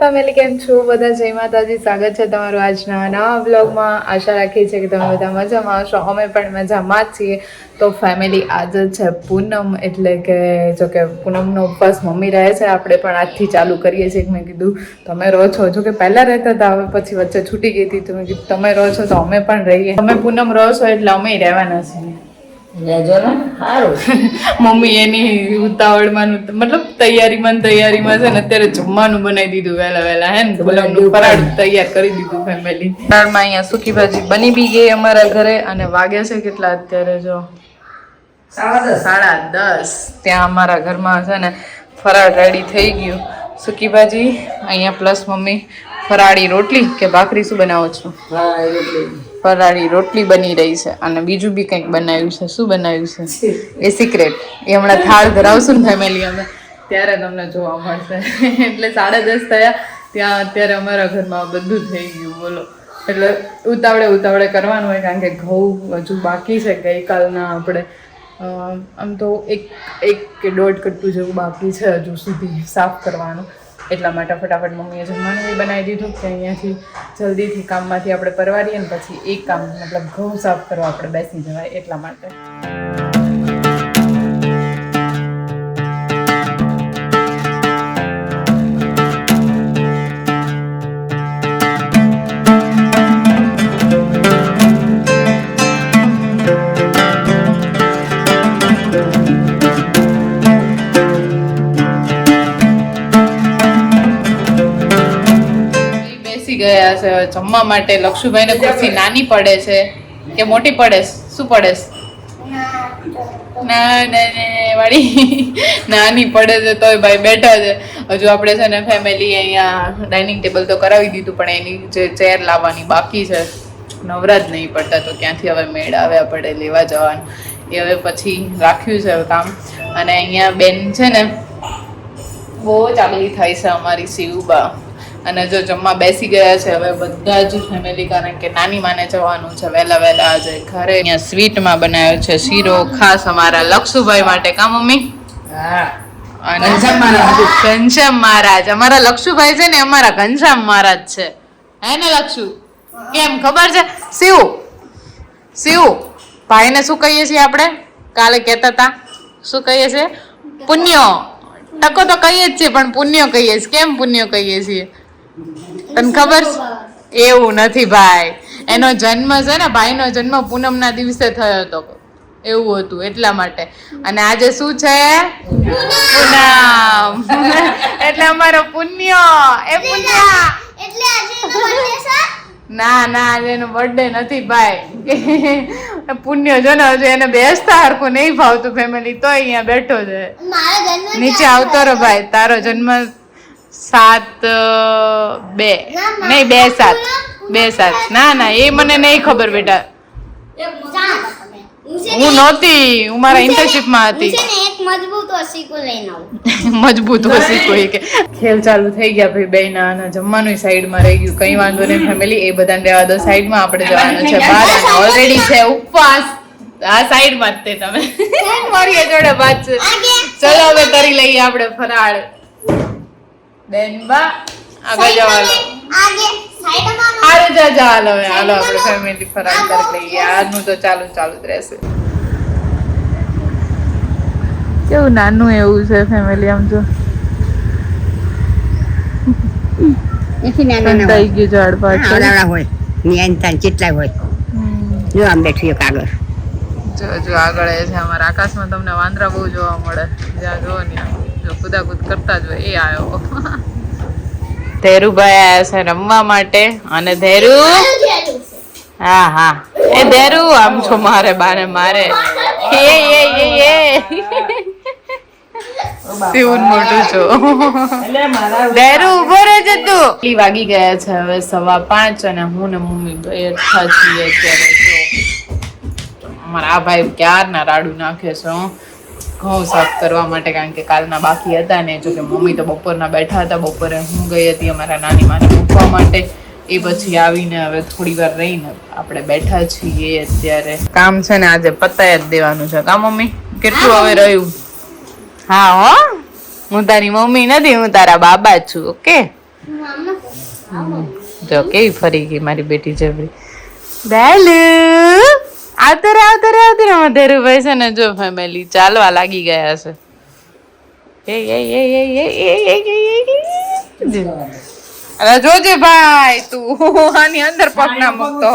Family કેમ છો? બધા જય માતાજી. સ્વાગત છે તમારું આજના નવા બ્લોગમાં આશા રાખીએ છીએ કે તમે બધા મજામાં હશો. અમે પણ મજામાં જ છીએ. તો ફેમિલી આજે છે પૂનમ, એટલે કે જો કે પૂનમનો ઉપવાસ મમ્મી રહે છે. આપણે પણ આજથી ચાલુ કરીએ છીએ. મેં કીધું, તમે રહો છો. જો કે પહેલાં રહેતા હતા, હવે પછી વચ્ચે છૂટી ગઈ હતી. તો મેં કીધું, તમે રહો છો તો અમે પણ રહીએ. તમે પૂનમ રહો છો એટલે અમે રહેવાના છીએ. મમ્મી એની ઉતાવળમાં મતલબ તૈયારીમાં તૈયારીમાં છે ને અત્યારે જમવાનું બનાવી દીધું વહેલા વહેલા હે ને? ગુલાબનું ફરાળ તૈયાર કરી દીધું ફેમિલી પરાળમાં અહીંયા સૂકી ભાજી બની બી ગઈ અમારા ઘરે અને વાગ્યા છે કેટલા અત્યારે જો? સાડા દસ. સાડા દસ. ત્યાં અમારા ઘરમાં છે ને ફરાળ રેડી થઈ ગયું. સૂકી ભાજી અહીંયા પ્લસ મમ્મી ફરાળી રોટલી કે ભાખરી શું બનાવો છો? હા રોટલી. ફરાળી રોટલી બની રહી છે અને બીજું બી કંઈક બનાવ્યું છે. શું બનાવ્યું છે? એ સિક્રેટ એ હમણાં થાળ ધરાવશું ને ફેમિલી અમે ત્યારે તમને જોવા મળશે. એટલે સાડા દસ થયા ત્યાં અત્યારે અમારા ઘરમાં બધું થઈ ગયું બોલો. એટલે ઉતાવળે ઉતાવળે કરવાનું હોય કારણ કે ઘઉં હજુ બાકી છે ગઈકાલના આપણે. આમ તો એક એક કે દોઢ કટ્ટું જેવું બાકી છે હજુ સુધી સાફ કરવાનું. એટલા માટે ફટાફટ મમ્મીએ જમવાનું બી બનાવી દીધું કે અહીંયાથી જલ્દીથી કામમાંથી આપણે પરવારીએ ને પછી એક કામ, મતલબ ઘઉં સાફ કરવા આપણે બેસી જવાય એટલા માટે. ગયા છે જમવા માટે લક્ષુભાઈને ખુરશી નાની પડે છે કે મોટી પડે? શું પડે? ના ના વાળી. નાની પડે છે તોય ભાઈ બેઠા છે. હજુ આપણે છે ને ફેમિલી અહીંયા ડાઇનિંગ ટેબલ તો કરાવી દીધું પણ એની જે ચેર લાવવાની બાકી છે નવરા જ નહીં પડતા તો ક્યાંથી હવે મેળ આવે આપણે લેવા જવાનું? એ હવે પછી રાખ્યું છે હવે કામ. અને અહીંયા બેન છે ને બહુ ચાંગલી થાય છે અમારી શિવબા. અને જો જમવા બેસી ગયા છે હવે બધા જ ફેમિલી કારણ કે નાની માને જવાનું છે વહેલા વહેલા આજે ઘરે અહીંયા સ્વીટમાં બનાવ્યો છે શીરો ખાસ અમારા લક્ષુભાઈ માટે કા મમ્મી? અને. ઘનશ્યામ મહારાજ. અમારા લક્ષુભાઈ છે ને અમારા ઘનશ્યામ મહારાજ છે. હે ને લક્ષુ? કેમ ખબર છે? શિવ. શિવ ભાઈને શું કહીએ છીએ આપણે? કાલે કહેતા હતા શું કહીએ છીએ? પુણ્ય. ટકો તો કહીએ જ છીએ પણ પુણ્ય કહીએ છીએ. કેમ પુણ્ય કહીએ છીએ? તને ખબર છે? એવું નથી ભાઈ. એનો જન્મ છે ને ભાઈનો જન્મ પૂનમના દિવસે થયો હતો. એવું હતું એટલા માટે. અને આજે શું છે? પૂનમ. એટલે અમારો પુણ્ય. એ પુણ્ય? ના ના આજે એનો બર્થડે નથી ભાઈ. પુણ્ય જો ને હજુ એને બેસતા હરખું નહીં ભાવતું ફેમિલી તો અહીંયા બેઠો છે. નીચે આવતો રહો ભાઈ. તારો જન્મ સાત બે. નહીં બે સાત. બે સાત. ના ના એ મને નહીં ખબર બેટા. હું નહોતી હું મારા ઇન્ટર્નશીપમાં હતી. મજબૂત વસીકો કોઈ કે. ખેલ ચાલુ થઈ ગયા ભાઈ બે ના અને જમવાનું સાઈડમાં રહી ગયું. કઈ વાંધો નહીં ફેમિલી એ બધાને રહેવા દો. સાઈડમાં આપણે જવાનું છે. બહાર ઓલરેડી છે ઉપવાસ. આ સાઈડમાં જ તે તમે. મારી જોડે વાત છે. ચલો હવે કરી લઈએ આપણે ફરાળ. બેન બા આગળ જવા આગે સાઈડમાં જા જા હાલો હવે હાલો આપણે ફેમિલી ફરાળ કરી લઈએ આજનું તો ચાલુ ચાલુ જ રહેશે કેવું નાનું એવું છે ફેમિલી આમ જો એથી નાના ના થઈ ગયું ઝાડ પાછળ હોય નિયંત્રણ કેટલા હોય જો આમ બેઠું એક આગળ જો જો આગળ એ છે અમારા. આકાશમાં તમને વાંદરા બહુ જોવા મળે. જ્યાં જોવો ને જો કરતા જ હોય, એ આવ્યો ધેરુભાઈ આવ્યા છે રમવા માટે અને ધેરુ? હા હા. એ ધેરુ, આમ છો મારે, બારે મારે. એ વાગી ગયા છે હવે સવા પાંચ અને હું ને મમ્મી આ ભાઈ ક્યારના રાડું નાખે છે. ઘઉં સાફ કરવા માટે કારણ કે કાલના બાકી હતા ને જોકે મમ્મી તો બપોરના બેઠા હતા બપોરે હું ગઈ હતી અમારા નાની માને મૂકવા માટે. એ પછી આવીને હવે થોડી વાર રહીને આપણે બેઠા છીએ અત્યારે. કામ છે ને આજે પતાય જ દેવાનું છે. કા મમ્મી? કેટલું હવે રહ્યું? હા હો. હું તારી મમ્મી નથી હું તારા બાબા છું ઓકે? જો કેવી ફરી ગઈ મારી બેટી જબરી? બેલુ. આતરે આવતરે આવતરે મધેરું ભાઈ છે ને જો ફેમિલી ચાલવા લાગી ગયા છે અરે જોજે ભાઈ તું આની અંદર પગ ના મૂકતો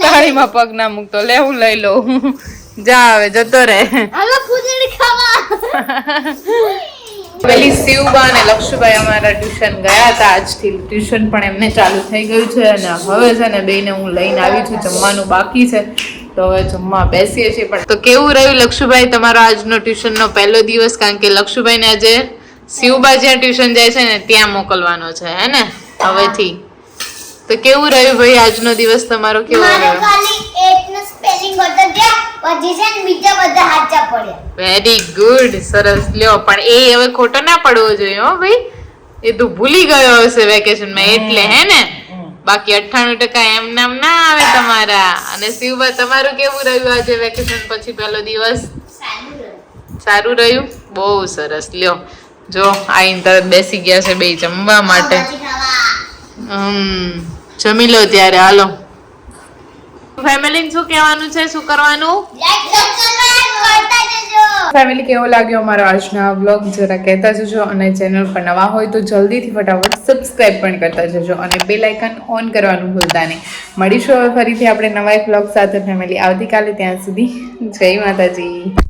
તાળીમાં પગ ના મૂકતો લે હું લઈ લઉં જા હવે જતો રે ખાવા પેલી શિવબા અને લક્ષુભાઈ અમારા ટ્યુશન ગયા હતા. આજથી ટ્યુશન પણ એમને ચાલુ થઈ ગયું છે અને હવે છે ને બેને હું લઈને આવી છું. જમવાનું બાકી છે. તો હવે જમવા બેસીએ છીએ. પણ તો કેવું રહ્યું લક્ષુભાઈ તમારો આજનો ટ્યુશનનો પહેલો દિવસ? કારણ કે લક્ષુભાઈને આજે શિવબા જ્યાં ટ્યુશન જાય છે ને ત્યાં મોકલવાનો છે હે ને? હવેથી. તો કેવું રહ્યું ભાઈ આજનો દિવસ? તમારો કેવો રહ્યો? ખાલી એક નો સ્પેલિંગ પછી છે ને બીજા બધા વેરી ગુડ સરસ. લ્યો પણ એ હવે ખોટો ના પડવો જોઈએ હો ભાઈ. એ તું ભૂલી ગયો હશે વેકેશનમાં એટલે હે ને? બાકી અઠ્ઠાણું ટકા એમ નામ ના આવે તમારા. અને શિવબા તમારું કેવું રહ્યું આજે વેકેશન પછી પહેલો દિવસ? સારું રહ્યું. બહુ સરસ. લ્યો જો આઈને તરત બેસી ગયા છે બે જમવા માટે. હમ જમી લો ત્યારે હાલો. ફેમિલી શું કહેવાનું છે શું કરવાનું? ફેમિલી કેવો લાગ્યો અમારો આજનો વ્લોગ જરા કહેતા જજો અને ચેનલ પર નવા હોય તો જલ્દીથી ફટાફટ સબસ્ક્રાઈબ પણ કરતા જજો અને બે લાઇકન ઓન કરવાનું ભૂલતા નહીં. મળીશું હવે ફરીથી આપણે નવા એક વ્લોગ સાથે ફેમિલી આવતીકાલે ત્યાં સુધી જય માતાજી.